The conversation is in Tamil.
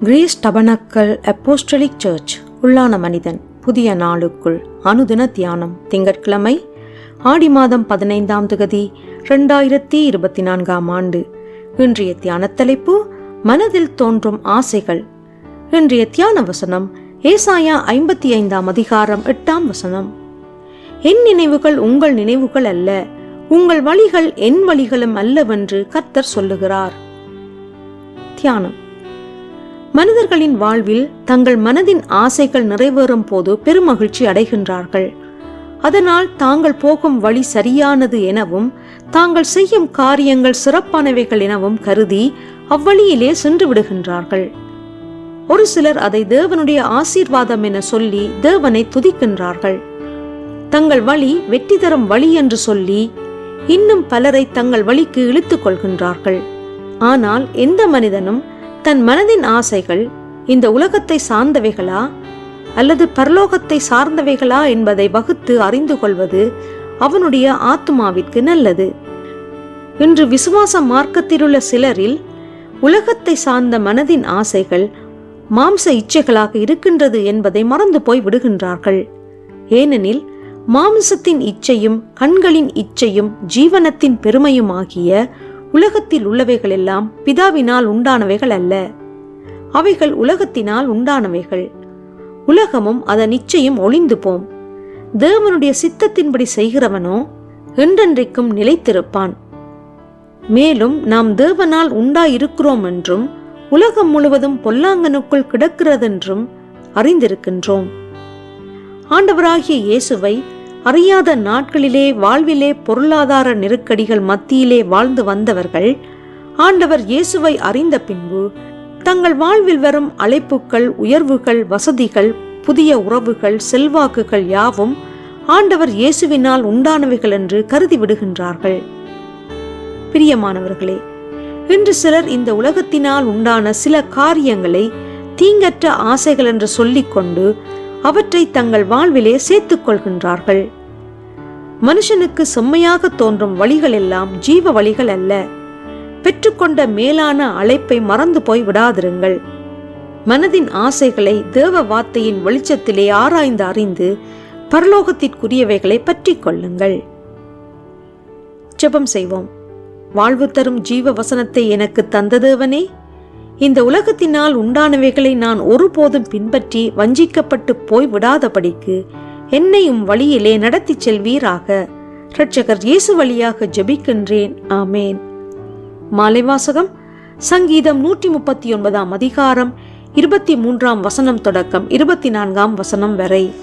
கிரேஸ் டபனக்கல் அப்போஸ்டலிக் சர்ச் உள்ளான மனிதன் புதிய நாளுக்குள் அனுதின தியானம். திங்கட்கிழமை ஆடி மாதம் பதினைந்தாம் தொகுதி ரெண்டாயிரத்தி இருபத்தி நான்காம் ஆண்டு. இன்றைய தியான தலைப்பு மனதில் தோன்றும் ஆசைகள். இன்றைய தியான வசனம் ஏசாயா ஐம்பத்தி ஐந்தாம் அதிகாரம் எட்டாம் வசனம். என் நினைவுகள் உங்கள் நினைவுகள் அல்ல உங்கள் வழிகள் என் வழிகளும் அல்லவென்று கத்தர் சொல்லுகிறார். தியானம். மனிதர்களின் வாழ்வில் தங்கள் மனதின் ஆசைகள் நிறைவேறும் போது பெருமகிழ்ச்சி அடைகின்றார்கள். அதனால் தாங்கள் போகும் வழி சரியானது எனவும் தாங்கள் செய்யும் காரியங்கள் சிறப்பானவைகள் எனவும் கருதி அவ்வழியிலே சென்று விடுகின்றார்கள். ஒரு சிலர் அதை தேவனுடைய ஆசீர்வாதம் என சொல்லி தேவனை துதிக்கின்றார்கள். தங்கள் வழி வெற்றி தரும் வழி என்று சொல்லி இன்னும் பலரை தங்கள் வழிக்கு இழுத்துக் கொள்கின்றார்கள். ஆனால் எந்த மனிதனும் தன் மனதின் ஆசைகள் இந்த உலகத்தை சார்ந்தவைகளா? அல்லது பரலோகத்தை சார்ந்தவைகளா என்பதை வகுத்து அறிந்து கொள்வது அவனுடைய ஆத்மாவிற்கு நல்லது. இன்று விசுவாச மார்க்கத்திலுள்ள சிலரில் உலகத்தை சார்ந்த மனதின் ஆசைகள் மாம்ச இச்சைகளாக இருக்கின்றது என்பதை மறந்து போய் விடுகின்றார்கள். ஏனெனில் மாம்சத்தின் இச்சையும் கண்களின் இச்சையும் ஜீவனத்தின் பெருமையும் ஆகிய உலகத்தில் உள்ளவைகள் எல்லாம் பிதாவினால் உண்டானவைகள் அல்ல. அவைகள் உலகத்தினால் உண்டானவைகள். உலகமும் அதன் நிச்சயம் ஒளிந்து போம் தேவனுடைய சித்தத்தின்படி செய்கிறவனோ என்றென்றைக்கும் நிலைத்திருப்பான். மேலும் நாம் தேவனால் உண்டாயிருக்கிறோம் என்றும் உலகம் முழுவதும் பொல்லாங்கனுக்குள் கிடக்கிறதென்றும் அறிந்திருக்கின்றோம். ஆண்டவராகிய இயேசுவை அறியாத நாட்களிலே வாழ்விலே பொருளாதார நெருக்கடிகள் மத்தியிலே வாழ்ந்து வந்தவர்கள் ஆண்டவர் இயேசுவை அறிந்த பின்பு தங்கள் வாழ்வில் வரும் அழைப்புகள் உயர்வுகள் வசதிகள் புதிய உறவுகள் செல்வாக்குகள் யாவும் ஆண்டவர் இயேசுவினால் உண்டானவைகள் என்று கருதி விடுகின்றார்கள். பிரியமானவர்களே இன்று சிலர் இந்த உலகத்தினால் உண்டான சில காரியங்களை தீங்கற்ற ஆசைகள் என்று சொல்லிக்கொண்டு அவற்றை தங்கள் வாழ்விலே சேர்த்துக் கொள்கின்றார்கள். மனுஷனுக்கு செம்மையாக தோன்றும் வழிகள் எல்லாம் ஜீவ வழிகள் அல்ல. பெற்றுக்கொண்ட மேலான அழைப்பை மறந்து போய் விடாதிருங்கள். மனதின் ஆசைகளை தேவ வார்த்தையின் வெளிச்சத்திலே ஆராய்ந்து அறிந்து பரலோகத்திற்குரியவைகளை பற்றி கொள்ளுங்கள். ஜெபம் செய்வோம். வாழ்வு தரும் ஜீவ வசனத்தை எனக்கு தந்த தேவனே இந்த உலகத்தினால் உண்டானவைகளை நான் ஒருபோதும் பின்பற்றி வஞ்சிக்கப்பட்டு போய் விடாதபடிக்கு என்னையும் வழியிலே நடத்திச் செல்வீராக இரட்சகர் இயேசு வழியாக ஜெபிக்கின்றேன். ஆமேன். மாலைவாசகம் சங்கீதம் நூற்றி முப்பத்தி ஒன்பதாம் அதிகாரம் இருபத்தி மூன்றாம் வசனம் தொடக்கம் இருபத்தி நான்காம் வசனம் வரை.